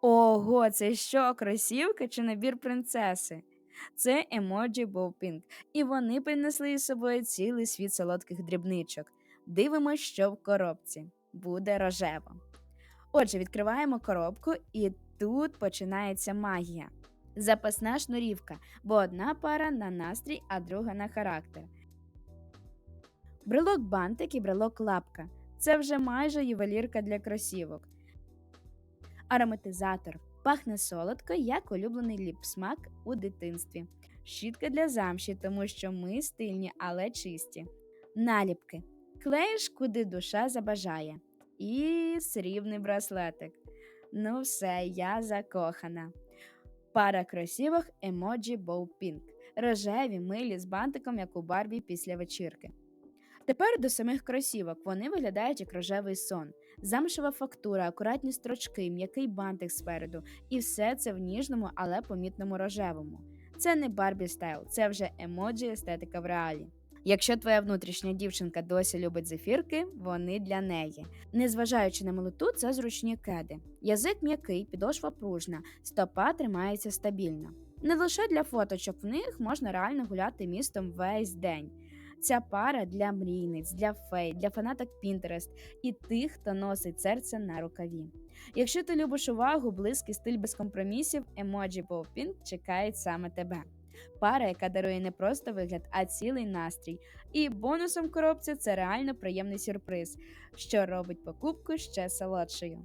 Ого, це що, кросівки чи набір принцеси? Це емоджі Бовпінк, і вони принесли із собою цілий світ солодких дрібничок. Дивимось, що в коробці. Буде рожево. Отже, відкриваємо коробку, і тут починається магія. Запасна шнурівка, бо одна пара на настрій, а друга на характер. Брелок бантик і брелок лапка. Це вже майже ювелірка для кросівок. Ароматизатор пахне солодко, як улюблений ліпсмак у дитинстві. Щітка для замші, тому що ми стильні, але чисті. Наліпки. Клеїш, куди душа забажає. І срібний браслетик. Ну все, я закохана. Пара кросівок емоджі Pink. Рожеві, милі з бантиком, як у Барбі після вечірки. Тепер до самих кросівок вони виглядають як рожевий сон, замшева фактура, акуратні строчки, м'який бантик спереду, і все це в ніжному, але помітному рожевому. Це не Барбі стайл, це вже емоджі естетика в реалі. Якщо твоя внутрішня дівчинка досі любить зефірки, вони для неї. Незважаючи на милоту, це зручні кеди. Язик м'який, підошва пружна, стопа тримається стабільно. Не лише для фоточок, в них можна реально гуляти містом весь день. Ця пара для мрійниць, для фей, для фанаток Pinterest і тих, хто носить серце на рукаві. Якщо ти любиш увагу, близький стиль без компромісів, емоджі Pink чекають саме тебе. Пара, яка дарує не просто вигляд, а цілий настрій. І бонусом коробці це реально приємний сюрприз, що робить покупку ще солодшою.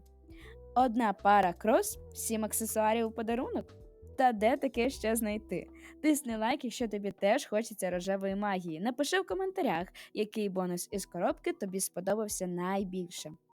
Одна пара крос, сім аксесуарів у подарунок. Та де таке ще знайти? Тисни лайк, якщо тобі теж хочеться рожевої магії. Напиши в коментарях, який бонус із коробки тобі сподобався найбільше.